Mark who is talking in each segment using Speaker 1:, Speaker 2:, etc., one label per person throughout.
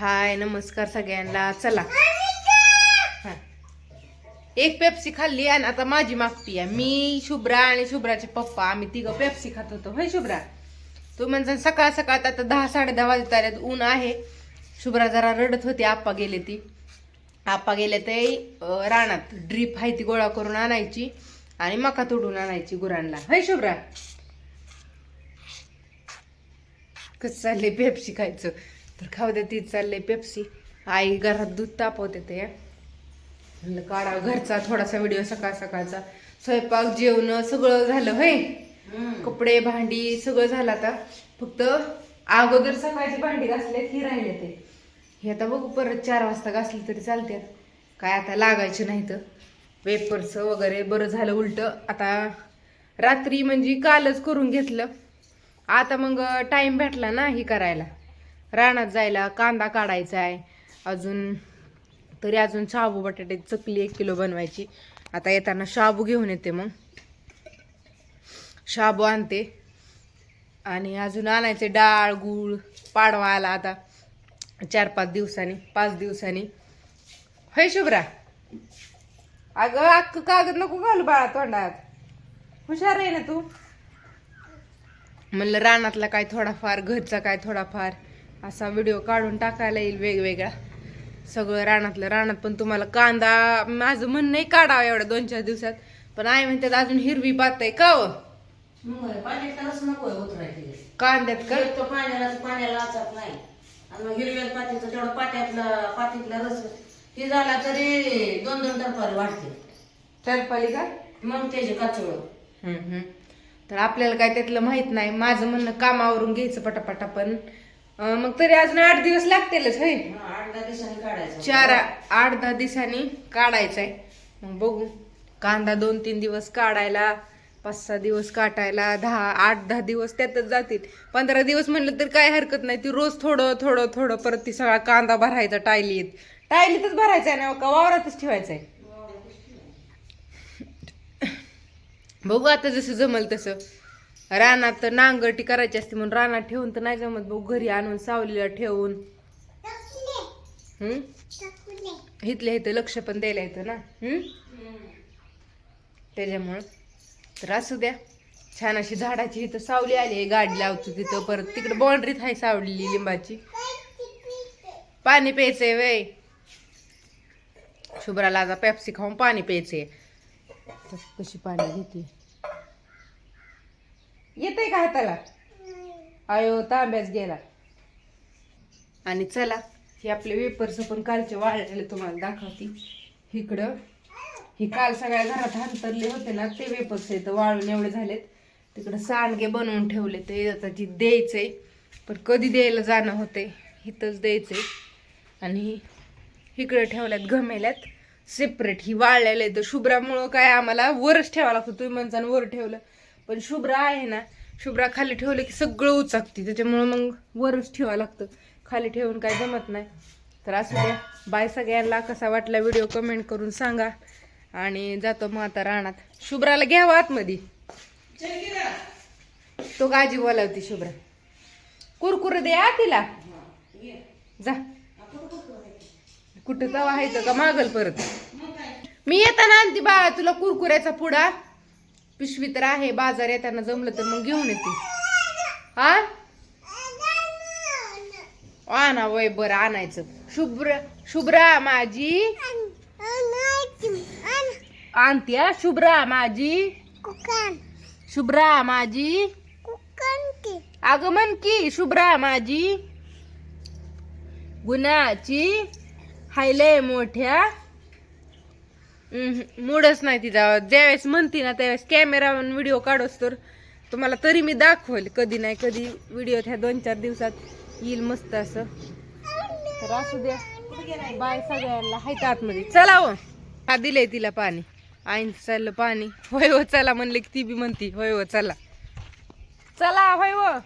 Speaker 1: हाय नमस्कार सगळ्यांना. चला. हा. एक पेप्सी खाल्ली आणि आता माझी मागती आहे. मी शुभ्रा आणि शुभ्राचे पप्पा आम्ही तिघं पेप्सी खात होतो. होय शुभ्रा? तू म्हणजे सकाळ सकाळ आता दहा साडे दहा वाजत ऊन आहे. शुभ्रा जरा रडत होती. आप्पा गेले ती. आप्पा गेले ते रानात. ड्रीप आहे ती गोळा करून आणायची आणि मका तोडून आणायची गुरांना. होय शुभ्रा? कसं चाललंय पेप्सी खायचं? तर खाऊ दे तीच चाललंय पेप्सी आई घरात दूध तापवते ते म्हणलं काढा घरचा थोडासा व्हिडिओ सकाळ सकाळचा. स्वयंपाक जेवण सगळं झालं होय? कपडे भांडी सगळं झालं आता. फक्त अगोदर सकाळची भांडी घासले ही राहिले ते. हे आता बघू परत चार वाजता घासली तरी चालते काय आता लागायचे नाही तर. वेपर्स वगैरे बरं झालं उलट. आता रात्री म्हणजे कालच करून घेतलं. आता मग टाइम भेटला ना ही करायला. रानात जायला कांदा काढायचा आहे अजून तरी अजून शाबू बटाटे चकली एक किलो बनवायची. आता येताना शाबू घेऊन येते मग. शाबू आणते. आणि अजून आणायचे डाळ गूळ पाडवा आला आता. चार पाच दिवसांनी पाच दिवसांनी. होय शुभ्रा? अगं अख्ख कागद नको घालू बाळा तोंडात. हुशार आहे ना तू? म्हणलं रानातला काय थोडाफार घरचा काय थोडाफार. असा व्हिडिओ काढून टाकायला येईल वेगवेगळा. सगळं रानातलं रानात पण तुम्हाला कांदा माझं म्हणणंही काढावं एवढ्या दोन चार दिवसात. पण आई म्हणतात अजून हिरवी पात आहे का हो? कांद्यात का?
Speaker 2: तो पाण्याला पाण्याला आचत नाही. आणि मग हिरव्या पातीचं तेवढं पाट्यातलं पातीतला रस. हे झाला तरी दोन दोन टप्पाला वाढते.
Speaker 1: टरपाली का?
Speaker 2: मग त्याचे काचवळ
Speaker 1: हम्म, हम्म. तर आपल्याला काय त्यातलं माहीत नाही. माझं म्हणणं कामावरून घ्यायचं पटापटा पण. मग तरी अजून आठ दिवस लागतीलच होय?
Speaker 2: आठ दहा दिवसांनी काढायचं.
Speaker 1: चार आठ दहा दिवसांनी काढायचंय. मग बघू. कांदा दोन तीन दिवस काढायला पाच सहा दिवस काटायला दहा आठ दहा दिवस त्यातच जातील. पंधरा दिवस म्हणलं तर काय हरकत नाही ती रोज थोडं थोडं थोडं परत ती सगळा कांदा भरायचा टायलीत टायलीतच भरायचा आहे ना का वावरातच ठेवायचा. आहे बघू आता जसं जमल तसं. रानात तर नांगरटी करायची असते म्हणून रानात ठेवून तर नाही जमत बघू घरी आणून सावलीला ठेवून. हम्म? इथल्या इथं लक्ष पण द्यायला येतं ना. हम्म? त्याच्यामुळं. तर असू द्या. छान अशी झाडाची इथं सावली आली आहे गाडी लावतो तिथं परत. तिकडे बाउंड्रीत आहे सावलेली लिंबाची. पाणी प्यायचंय वय. शुभ्राला आता पेप्सी खाऊन पाणी प्यायचंय. कशी पाणी घेते. येतंय का हाताला? अयो तांब्याच गेला. आणि चला. हे आपले वेपर्स पण कालचे वाळलेले तुम्हाला दाखवते. इकडं हे काल सगळ्या घरात अंतरले होते ना ते वेपर्स इथं वाळून एवढे झालेत. तिकडं सांडगे बनवून ठेवले ते आता ती द्यायचंय. पण कधी द्यायला जाणं होते इथंच द्यायचंय. आणि इकडे ठेवल्यात गमेल्यात सेपरेट ही वाळलेलं आहे तर शुभ्रामुळं काय आम्हाला वरच ठेवावं लागतं. तुम्ही म्हणता वर ठेवलं. पण शुभ्रा आहे ना शुभ्रा खाली ठेवलं की सगळं उचाकते. त्याच्यामुळं मग वरच ठेवावं लागतं. खाली ठेवून काय जमत नाही. तर असू द्या. बाय सगळ्यांना. कसा वाटला व्हिडिओ कमेंट करून सांगा. आणि जातो मग आता रानात. शुभ्राला घ्यावं आतमध्ये. तो गाजी बोलावती शुभ्रा. कुरकुर दे आ तिला. जा. कुठं तवा आहे का? मागल परत. मी येताना आणते बाळा तुला कुरकुऱ्याचा पुडा. पिशवी तर आहे बाजार येताना जमलं तर मग घेऊन येते. हा आणा वय बरं आणायचं. शुभ्र शुभ्रा माझी. आणते हा, शुभ्रा माझी. शुभ्रा माझी. अगं म्हण की शुभ्रा माझी. गुणाची. हायले मोठ्या. मूडच नाही तिचा. ज्यावेळेस म्हणते ना त्यावेळेस कॅमेरा व्हिडिओ काढोस तर तुम्हाला तरी मी दाखवेल. कधी नाही कधी व्हिडिओ ह्या दोन चार दिवसात येईल मस्त असं. तर असू द्या. बाय सगळ्यांना. हायत आतमध्ये. चला हो. हा दिलंय तिला पाणी. आईन चाललं पाणी. होय हो चला म्हणले की ती बी म्हणती. होय हो चला. चला होय हो.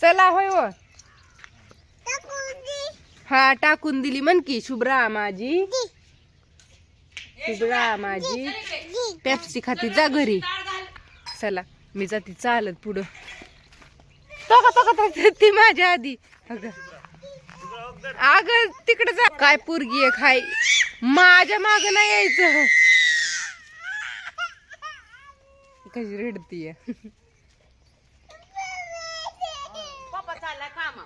Speaker 1: चला होय हो. हा टाकून दिली म्हण की शुभ्रा माझी शुभ्रा माझी पेप्सी खाती जा घरी. चला मी जाते चालत पुढं. ती माझ्या आधी. अगं. अगं तिकडे जा. काय पोरगी आहे खाय. माझ्या माग नाही यायचं. कशी रडतीये
Speaker 2: पप्पा चालला काम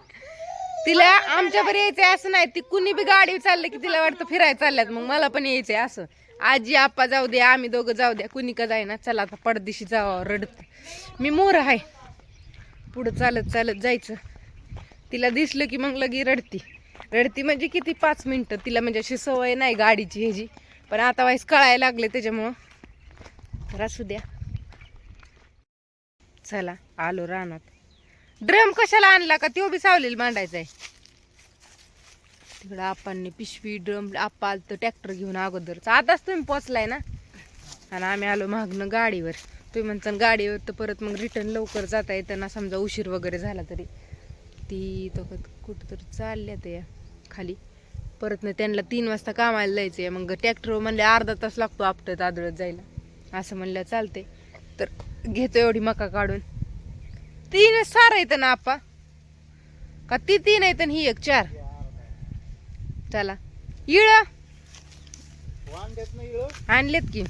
Speaker 1: तिला आमच्या बरी यायचंय असं नाही. ती कुणी बी गाडी चाललं की तिला वाटतं फिरायला चालल्यात. मग मला पण यायचंय असं. आजी आप्पा जाऊ दे आम्ही दोघं जाऊ द्या. कुणी का जाईना. चला आता पडदिशी जावं रडत. मी मोर आहे. पुढं चालत चालत जायचं. तिला दिसलं की मग लगी रडती. रडती म्हणजे किती? पाच मिनिटं. तिला म्हणजे अशी सवय नाही गाडीची ह्याची. पण आता वाईस कळायला लागले त्याच्यामुळं. तर असू द्या. चला आलो रानात. ड्रम कशाला आणला का? तो बी सावलेला मांडायचा आहे तिकडं आपांनी पिशवी ड्रम आप्पा आलं तर ट्रॅक्टर घेऊन अगोदरच. आताच तुम्ही पोचलाय ना? आणि आम्ही आलो मागणं गाडीवर. तुम्ही म्हणता गाडीवर तर परत मग रिटर्न लवकर जाता येताना समजा उशीर वगैरे झाला तरी. ती तो कुठं तरी चालल्या त्या खाली. परत ना त्यांना तीन वाजता कामाला जायचं आहे मग ट्रॅक्टर म्हणले अर्धा तास लागतो आपटत आदळत जायला. असं म्हणलं चालते तर घेतो एवढी मका काढून. तीन सार येतं ना आपा का ती तीन आणि ही एक चार. चला. इळ. आणलेत की.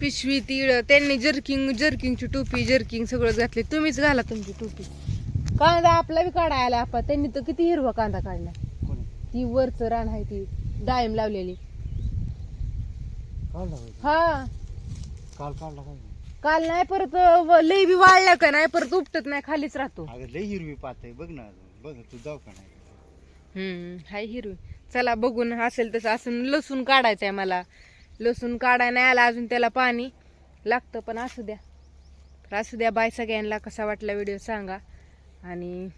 Speaker 1: पिशवी तिळ त्यांनी जर्किंग जर्किंगची टोपी जर्किंग सगळं घातले. तुम्हीच घाला तुमची टोपी. कांदा आपला बी काढा आला आपा त्यांनी तर किती हिरवा कांदा काढला. ती वरच रान आहे ती. डाळिंब लावलेली. हा.
Speaker 3: काल काढला काय
Speaker 1: काल नाही परत व- लई बी वाळल्या का नाही परत उपटत नाही खालीच राहतो.
Speaker 3: अगं लय हिरवी पात आहे बघ ना बघ तू जाऊ का नाही?
Speaker 1: हम्म हाय हिरवी. चला बघून असेल तसं असं लसूण काढायचं आहे मला. लसूण काढाय नाही आला अजून त्याला पाणी. लागतं पण असू द्या. तर असू द्या बाय सगळ्यांना कसा वाटला व्हिडिओ सांगा. आणि